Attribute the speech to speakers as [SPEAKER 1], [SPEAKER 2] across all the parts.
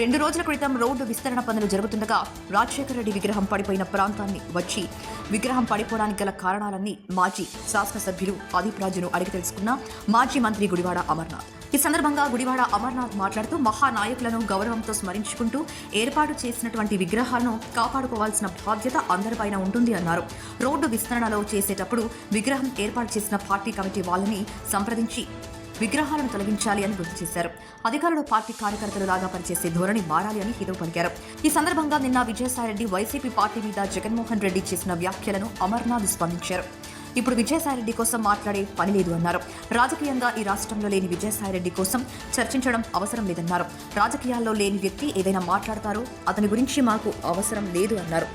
[SPEAKER 1] రెండు రోజుల క్రితం రోడ్డు విస్తరణ పనులు జరుగుతుండగా రాజశేఖర రెడ్డి విగ్రహం పడిపోయిన ప్రాంతాన్ని వచ్చి విగ్రహం పడిపోవడానికి గల కారణాలన్నీ మాజీ శాసనసభ్యులు ఆదిప్ రాజును అడిగి తెలుసుకున్న మాజీ మంత్రి గుడివాడ అమర్నాథ్. ఈ సందర్భంగా గుడివాడ అమర్నాథ్ మాట్లాడుతూ మహానాయకులను గౌరవంతో స్మరించుకుంటూ ఏర్పాటు చేసినటువంటి విగ్రహాలను కాపాడుకోవాల్సిన బాధ్యత అందరిపైన ఉంటుంది అన్నారు. రోడ్డు విస్తరణలో చేసేటప్పుడు విగ్రహం ఏర్పాటు చేసిన పార్టీ కమిటీ వాళ్ళని సంప్రదించి విగ్రహాలను తొలగించాలి అని గుర్తు చేశారు. అధికారులు పార్టీ కార్యకర్తలు లాగా పనిచేసే ధోరణి మారాలి అని హితవు పలికారు. ఈ సందర్భంగా నిన్న విజయసాయిరెడ్డి వైసీపీ పార్టీ మీద జగన్మోహన్ రెడ్డి చేసిన వ్యాఖ్యలను అమర్నాథ్ స్పందించారు. ఇప్పుడు విజయసాయిరెడ్డి కోసం మాట్లాడే పని లేదు అన్నారు. రాజకీయంగా ఈ రాష్ట్రంలో లేని విజయసాయిరెడ్డి కోసం చర్చించడం అవసరం లేదన్నారు. రాజకీయాల్లో లేని వ్యక్తి ఏదైనా మాట్లాడతారో అతని గురించి మాకు అవసరం లేదు అన్నారు.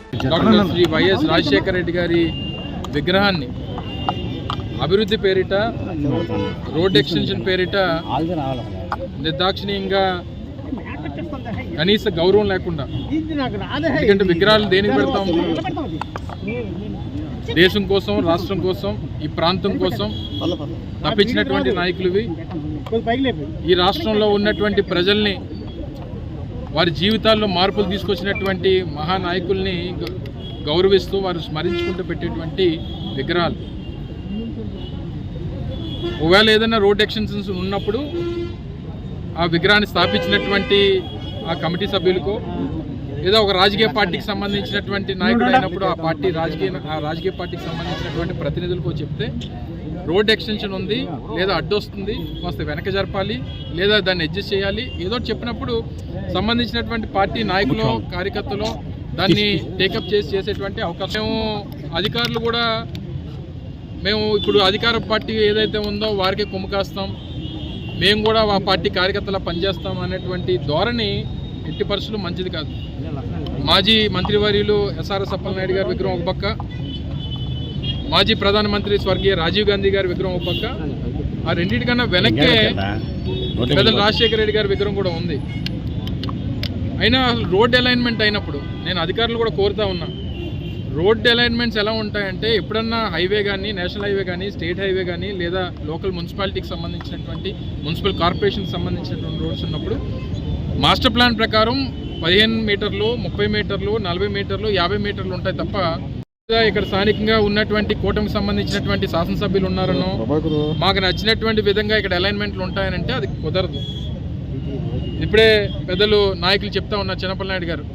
[SPEAKER 2] వైఎస్ రాజశేఖర రెడ్డి గారి విగ్రహాన్ని అభివృద్ధి పేరిట రోడ్ ఎక్స్టెన్షన్ పేరిట నిర్దాక్షిణీయంగా కనీస గౌరవం లేకుండా ఎందుకంటే విగ్రహాలు దేనికి పెడతాం? దేశం కోసం రాష్ట్రం కోసం ఈ ప్రాంతం కోసం తప్పించినటువంటి నాయకులువి. ఈ రాష్ట్రంలో ఉన్నటువంటి ప్రజల్ని వారి జీవితాల్లో మార్పులు తీసుకొచ్చినటువంటి మహానాయకుల్ని గౌరవిస్తూ వారు స్మరించుకుంటూ పెట్టేటువంటి విగ్రహాలు. ఒకవేళ ఏదైనా రోడ్ ఎక్స్టెన్షన్స్ ఉన్నప్పుడు ఆ విగ్రహాన్ని స్థాపించినటువంటి ఆ కమిటీ సభ్యులకో ఏదో ఒక రాజకీయ పార్టీకి సంబంధించినటువంటి నాయకుడు అయినప్పుడు ఆ పార్టీ రాజకీయ ఆ రాజకీయ పార్టీకి సంబంధించినటువంటి ప్రతినిధులకో చెప్తే రోడ్ ఎక్స్టెన్షన్ ఉంది లేదా అడ్డు వస్తుంది కాస్త వెనక జరపాలి లేదా దాన్ని అడ్జస్ట్ చేయాలి. ఏదో చెప్పినప్పుడు సంబంధించినటువంటి పార్టీ నాయకులు కార్యకర్తలు దాన్ని టేకప్ చేసి చేసేటువంటి అవకాశం అధికారులు కూడా మేము ఇప్పుడు అధికార పార్టీ ఏదైతే ఉందో వారికే కొమ్ము కాస్తాం మేము కూడా ఆ పార్టీ కార్యకర్తలా పనిచేస్తాం అనేటువంటి ధోరణి ఎట్టి పరిస్థితులు మంచిది కాదు. మాజీ మంత్రివర్యులు ఎస్ఆర్ఎస్ అప్పలనాయుడు గారి విగ్రహం ఒక పక్క మాజీ ప్రధానమంత్రి స్వర్గీయ రాజీవ్ గాంధీ గారి విగ్రహం ఒక పక్క ఆ రెండింటికన్నా వెనక్కే పెద్దలు రాజశేఖర రెడ్డి గారి విగ్రహం కూడా ఉంది. అయినా రోడ్ అలైన్మెంట్ అయినప్పుడు నేను అధికారులు కూడా కోరుతా ఉన్నా రోడ్ అలైన్మెంట్స్ ఎలా ఉంటాయంటే ఎప్పుడన్నా హైవే కానీ నేషనల్ హైవే కానీ స్టేట్ హైవే కానీ లేదా లోకల్ మున్సిపాలిటీకి సంబంధించినటువంటి మున్సిపల్ కార్పొరేషన్కి సంబంధించినటువంటి రోడ్స్ ఉన్నప్పుడు మాస్టర్ ప్లాన్ ప్రకారం పదిహేను మీటర్లు ముప్పై మీటర్లు నలభై మీటర్లు యాభై మీటర్లు ఉంటాయి తప్ప ఇక్కడ స్థానికంగా ఉన్నటువంటి కూటమికి సంబంధించినటువంటి శాసనసభ్యులు ఉన్నారనో మాకు నచ్చినటువంటి విధంగా ఇక్కడ అలైన్మెంట్లు ఉంటాయనంటే అది కుదరదు. ఇప్పుడే పెద్దలు నాయకులు చెప్తా ఉన్నారు చిన్నపల్లి నాయుడు గారు.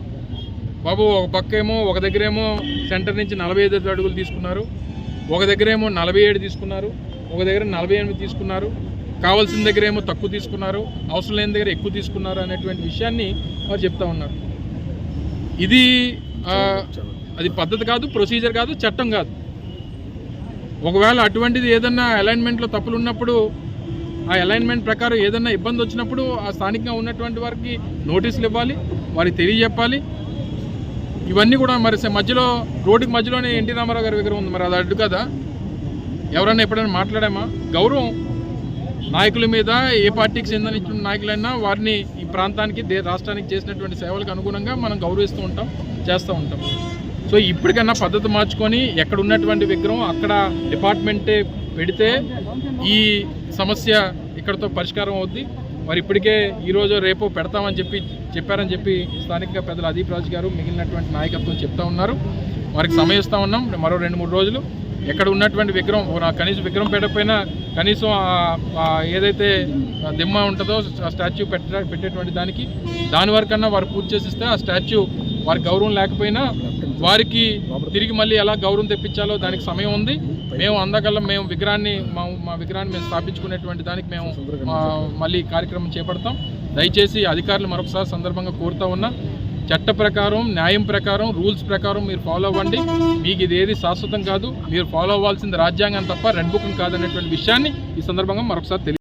[SPEAKER 2] బాబు ఒక పక్క ఏమో ఒక దగ్గరేమో సెంటర్ నుంచి నలభై ఐదు అడుగులు తీసుకున్నారు. ఒక దగ్గరేమో నలభై ఏడు తీసుకున్నారు. ఒక దగ్గర నలభై ఎనిమిది తీసుకున్నారు. కావాల్సిన దగ్గర ఏమో తక్కువ తీసుకున్నారు. అవసరం లేని దగ్గర ఎక్కువ తీసుకున్నారు అనేటువంటి విషయాన్ని వారు చెప్తా ఉన్నారు. ఇది అది పద్ధతి కాదు ప్రొసీజర్ కాదు చట్టం కాదు. ఒకవేళ అటువంటిది ఏదన్నా అలైన్మెంట్లో తప్పులు ఉన్నప్పుడు ఆ అలైన్మెంట్ ప్రకారం ఏదన్నా ఇబ్బంది వచ్చినప్పుడు ఆ స్థానికంగా ఉన్నటువంటి వారికి నోటీసులు ఇవ్వాలి వారికి తెలియజెప్పాలి ఇవన్నీ కూడా మరి స- మధ్యలో రోడ్డుకి మధ్యలోనే ఎన్టీ రామారావు గారి విగ్రహం ఉంది. మరి అది అడ్డు కదా? ఎవరైనా ఎప్పుడైనా మాట్లాడామా? గౌరవం నాయకుల మీద ఏ పార్టీకి చెందిన నాయకులైనా వారిని ఈ ప్రాంతానికి దే రాష్ట్రానికి చేసినటువంటి సేవలకు అనుగుణంగా మనం గౌరవిస్తూ ఉంటాం చేస్తూ ఉంటాం. సో ఇప్పటికన్నా పద్ధతి మార్చుకొని ఎక్కడ ఉన్నటువంటి విగ్రహం అక్కడ డిపార్ట్మెంటే పెడితే ఈ సమస్య ఇక్కడతో పరిష్కారం అవుద్ది. మరి ఇప్పటికే ఈరోజు రేపు పెడతామని చెప్పి చెప్పారని చెప్పి స్థానికంగా పెద్దలు అదీప్ రాజు గారు మిగిలినటువంటి నాయకత్వం చెప్తా ఉన్నారు. వారికి సమయం ఇస్తా ఉన్నాం. మరో రెండు మూడు రోజులు. ఎక్కడ ఉన్నటువంటి విగ్రహం కనీసం విగ్రహం పెట్టకపోయినా కనీసం ఏదైతే దిమ్మ ఉంటుందో ఆ స్టాచ్యూ పెట్ట పెట్టేటువంటి దానికి దాని వరకన్నా వారు పూర్తి చేసిస్తే ఆ స్టాచ్యూ వారి గౌరవం లేకపోయినా వారికి తిరిగి మళ్ళీ ఎలా గౌరవం తెప్పించాలో దానికి సమయం ఉంది. మేము అందకల్లా మేము విగ్రహాన్ని మా విగ్రహాన్ని మేము స్థాపించుకునేటువంటి దానికి మేము మళ్ళీ కార్యక్రమం చేపడతాం. దయచేసి అధికారులు మరొకసారి సందర్భంగా కోరుతా ఉన్నా చట్ట ప్రకారం న్యాయం ప్రకారం రూల్స్ ప్రకారం మీరు ఫాలో అవ్వండి. మీకు ఇది ఏది శాశ్వతం కాదు. మీరు ఫాలో అవ్వాల్సింది రాజ్యాంగం తప్ప రెడ్ బుక్ కాదనేటువంటి విషయాన్ని ఈ సందర్భంగా మరొకసారి